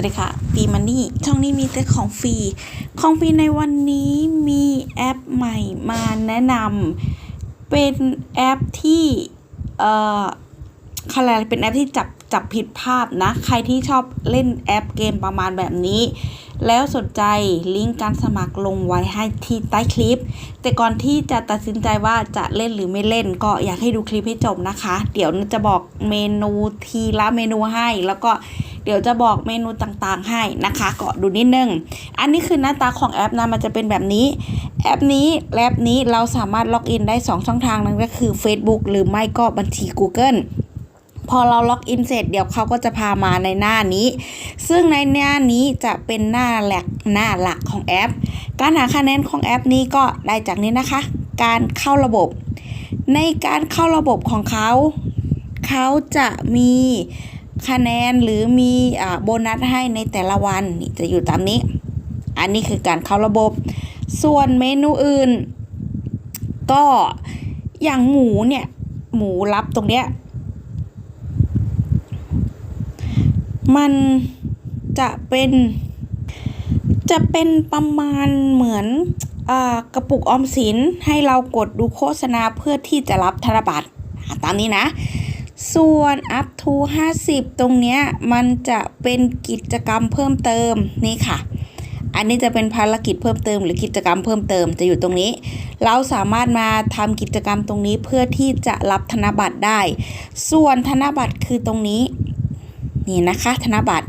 วัสดีค่ะปีมันนี่ช่องนี้มีแต่ของฟรี ของฟรีในวันนี้มีแอปใหม่มาแนะนำเป็นแอปที่ เอ่ออะไรเป็นแอปที่จับจับผิดภาพนะ ใครที่ชอบเล่นแอปเกมประมาณแบบนี้ แล้วสนใจลิงก์การสมัครลงไว้ให้ที่ใต้คลิป แต่ก่อนที่จะตัดสินใจว่าจะเล่นหรือไม่เล่น ก็อยากให้ดูคลิปให้จบนะคะ เดี๋ยวจะบอกเมนูทีละเมนูให้ แล้วก็ เดี๋ยวจะบอกเมนูต่างๆให้นะคะก็ดูนิดนึง อันนี้คือหน้าตาของแอปนะมันจะเป็นแบบนี้ แอปนี้แอปนี้เราสามารถล็อกอินได้ 2 ช่องทางนั่นก็คือ Facebook หรือไม่ก็บัญชี Google พอเราล็อกอินเสร็จเดี๋ยวเขาก็จะพามาในหน้านี้ ซึ่งในหน้านี้จะเป็นหน้าแหลกหน้าหลักของแอป การหาคะแนนของแอปนี้ก็ได้จากนี้นะคะ การเข้าระบบ ในการเข้าระบบของเขา เขาจะมี คะแนนหรือมีอ่าโบนัสให้ในแต่ละวันนี่จะอยู่ตามนี้ อันนี้คือการเข้าระบบ ส่วนเมนูอื่น ก็อย่างหมูเนี่ย หมูรับตรงเนี้ยมันจะเป็นจะเป็นประมาณเหมือนอกระปุกออมสินให้เรากดดูโฆษณาเพื่อที่จะรับธนบัตรตามนี้นะ ส่วน up to 50 ตรงเนี้ยมันจะเป็นกิจกรรมเพิ่มเติมนี่ค่ะ อันนี้จะเป็นภารกิจเพิ่มเติม หรือกิจกรรมเพิ่มเติมจะอยู่ตรงนี้ เราสามารถมาทำกิจกรรมตรงนี้เพื่อที่จะรับธนบัตรได้ ส่วนธนบัตรคือตรงนี้นี่นะคะธนบัตร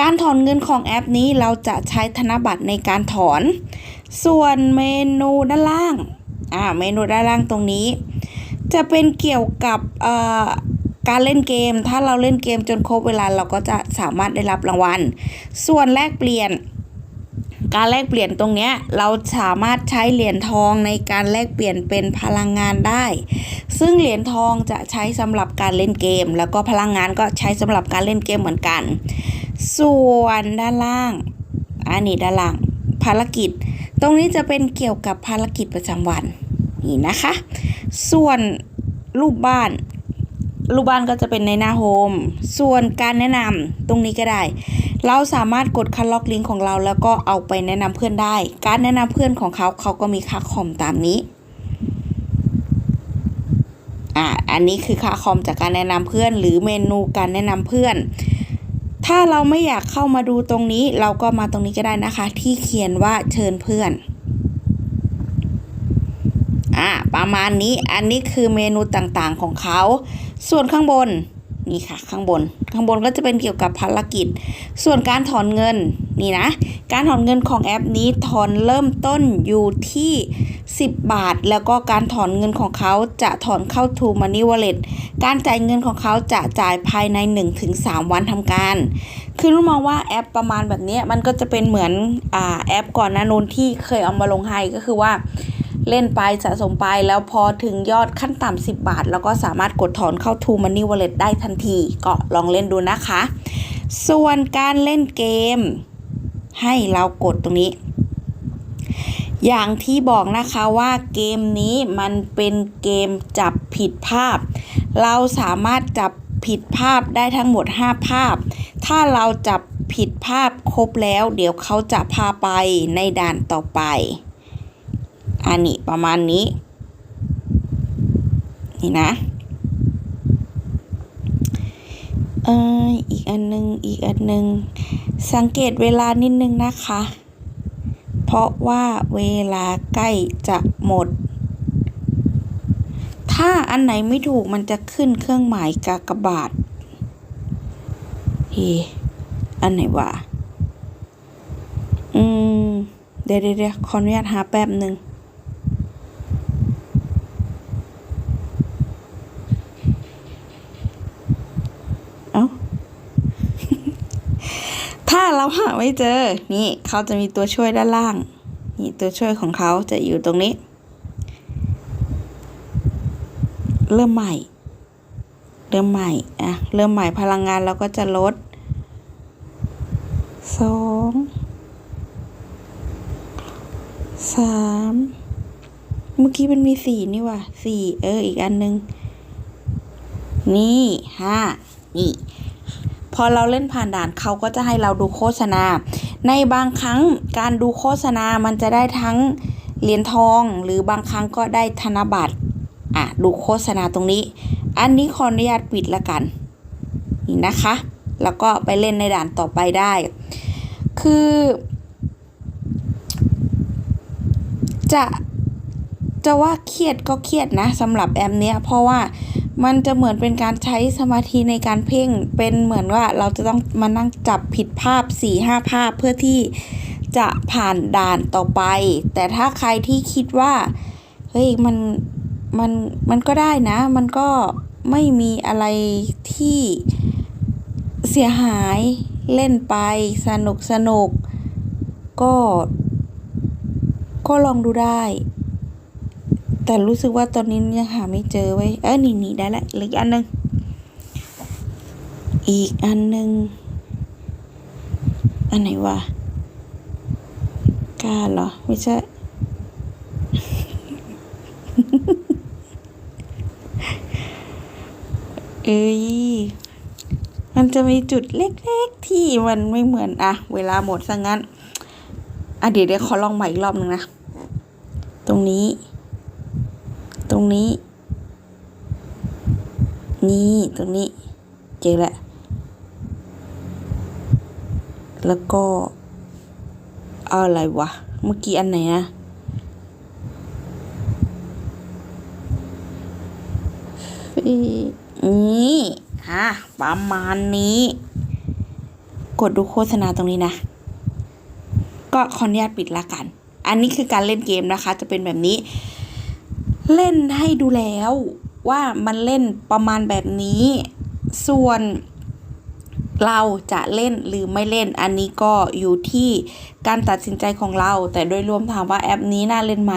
การถอนเงินของแอปนี้เราจะใช้ธนบัตรในการถอน ส่วนเมนูด้านล่างอ่าเมนูด้านล่างตรงนี้ จะเป็นเกี่ยวกับเอ่อ การเล่นเกม ถ้าเราเล่นเกมจนครบเวลาเราก็จะสามารถได้รับรางวัล ส่วนแลกเปลี่ยน การแลกเปลี่ยนตรงเนี้ยเราสามารถใช้เหรียญทองในการแลกเปลี่ยนเป็นพลังงานได้ ซึ่งเหรียญทองจะใช้สำหรับการเล่นเกม แล้วก็พลังงานก็ใช้สำหรับการเล่นเกมเหมือนกัน ส่วนด้านล่างอันนี้ด้านล่างภารกิจ ตรงนี้จะเป็นเกี่ยวกับภารกิจประจำวันนี่นะคะ ส่วนรูปบ้าน รูปบ้านก็จะเป็นในหน้าโฮม ส่วนการแนะนำตรงนี้ก็ได้ เราสามารถกดคัดล็อกลิงก์ของเรา แล้วก็เอาไปแนะนำเพื่อนได้ การแนะนำเพื่อนของเขาเขาก็มีค่าคอมตามนี้อ่าอันนี้คือค่าคอมจากการแนะนำเพื่อน หรือเมนูการแนะนำเพื่อน ถ้าเราไม่อยากเข้ามาดูตรงนี้ เราก็มาตรงนี้ก็ได้นะคะ ที่เขียนว่าเชิญเพื่อนอ่าประมาณนี้อันนี้คือเมนูต่างๆของเขา ส่วนข้างบนนี่ค่ะข้างบน ข้างบนก็จะเป็นเกี่ยวกับภารกิจ ส่วนการถอนเงินนี่นะ การถอนเงินของแอปนี้ถอนเริ่มต้นอยู่ที่ 10 บาท แล้วก็การถอนเงินของเขาจะถอนเข้า To Money Wallet การจ่ายเงินของเขาจะจ่ายภายใน 1-3 วันทำการ คือรู้มองว่าแอปประมาณแบบนี้มันก็จะเป็นเหมือนอแอปก่อนหนานูนที่เคยเอามาลงให้ก็คือว่า เล่นไปสะสมไปแล้วพอถึงยอดขั้นต่ำ10 บาท แล้วก็สามารถกดถอนเข้า To Money Wallet ได้ทันที ก็ลองเล่นดูนะคะ ส่วนการเล่นเกม ให้เรากดตรงนี้ อย่างที่บอกนะคะว่าเกมนี้มันเป็นเกมจับผิดภาพ เราสามารถจับผิดภาพได้ทั้งหมด 5 ภาพ ถ้าเราจับผิดภาพครบแล้ว เดี๋ยวเขาจะพาไปในด่านต่อไป อันนี้ประมาณนี้ นี่นะเอออีกอันนึง อีกอันนึง สังเกตเวลานิดนึงนะคะ เพราะว่าเวลาใกล้จะหมด ถ้าอันไหนไม่ถูกมันจะขึ้นเครื่องหมายกากบาทเฮอันไหนวะ อืม เดี๋ยวเดี๋ยวขออนุญาตหาแป๊บหนึ่ง เอ้า ถ้าเราหาไม่เจอ นี่เขาจะมีตัวช่วยด้านล่าง นี่ตัวช่วยของเขาจะอยู่ตรงนี้ เริ่มใหม่ เริ่มใหม่ อะ เริ่มใหม่พลังงานเราก็จะลดสองสามเมื่อกี้มันมีสี่นี่ว่ะสี่เออ อีกอันหนึ่งนี่ห้านี่ พอเราเล่นผ่านด่านเขาก็จะให้เราดูโฆษณา ในบางครั้งการดูโฆษณามันจะได้ทั้งเหรียญทอง หรือบางครั้งก็ได้ธนบัตรอะดูโฆษณาตรงนี้ อันนี้ขออนุญาตปิดละกันนี่นะคะ แล้วก็ไปเล่นในด่านต่อไปได้ คือ จะจะว่าเครียดก็เครียดนะสำหรับแอมเนี้ยเพราะว่า มันจะเหมือนเป็นการใช้สมาธิในการเพ่ง เป็นเหมือนว่าเราจะต้องมานั่งจับผิดภาพ4ี่ห้าภาพเพื่อที่จะผ่านด่านต่อไป แต่ถ้าใครที่คิดว่า เฮ้ยมันมันมันก็ได้นะ มันก็ไม่มีอะไรที่เสียหายเล่นไปสนุกสนุกก็ ก็ลองดูได้ แต่รู้สึกว่าตอนนี้ยังหาไม่เจอไว้ เออนี่นี่ได้ละเหลืออีกอันหนึ่งอีกอันหนึ่งอันไหนวะกล้าเหรอ ไม่ใช่ เอ้ย มันจะมีจุดเล็กๆ ที่มันไม่เหมือนอะเวลาหมดซะงั้น อะเดี๋ยวเดี๋ยวขอลองใหม่อีกรอบหนึ่งนะ ตรงนี้ รงนี้ นี่ตรงนี้ เจอแล้ว แล้วก็อาอะไรวะ เมื่อกี้อันไหนนะ นี่ฮะประมาณนี้ กดดูโฆษณาตรงนี้นะ ก็ขออนุญาตปิดละกัน อันนี้คือการเล่นเกมนะคะ จะเป็นแบบนี้ เล่นให้ดูแล้วว่ามันเล่นประมาณแบบนี้ ส่วนเราจะเล่นหรือไม่เล่นอันนี้ก็อยู่ที่การตัดสินใจของเรา แต่โดยรวมถามว่าแอปนี้น่าเล่นไหม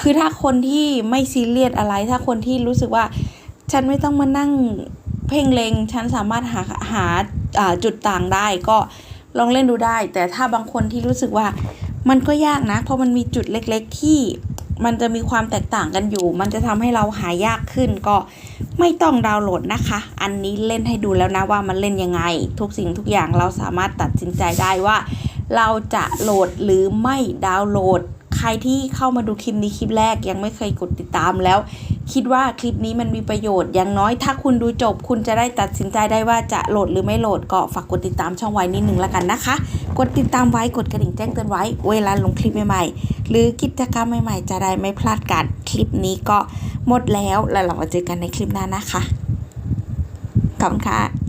คือถ้าคนที่ไม่ซีเรียสอะไร ถ้าคนที่รู้สึกว่า ฉันไม่ต้องมานั่งเพ่งเลงฉันสามารถหาหาอ่าจุดต่างได้ก็ลองเล่นดูได้ แต่ถ้าบางคนที่รู้สึกว่ามันก็ยากนะ เพราะมันมีจุดเล็กๆที่ มันจะมีความแตกต่างกันอยู่ มันจะทำให้เราหายากขึ้นก็ไม่ต้องดาวน์โหลดนะคะ อันนี้เล่นให้ดูแล้วนะว่ามันเล่นยังไง ทุกสิ่งทุกอย่างเราสามารถตัดสินใจได้ว่า เราจะโหลดหรือไม่ดาวน์โหลด ใครที่เข้ามาดูคลิปนี้คลิปแรกยังไม่เคยกดติดตามแล้ว คิดว่าคลิปนี้มันมีประโยชน์อย่างน้อย ถ้าคุณดูจบ คุณจะได้ตัดสินใจได้ว่าจะโหลดหรือไม่โหลดก็ฝากกดติดตามช่องไว้นิดนึงแล้วกันนะคะ กดติดตามไว้กดกระดิ่งแจ้งเตือนไว้ เวลาลงคลิปใหม่ๆ หรือกิจกรรมใหม่ๆ จะได้ไม่พลาดกันคลิปนี้ก็หมดแล้วแล้วเรามาเจอกันในคลิปหน้านะคะขอบคุณค่ะ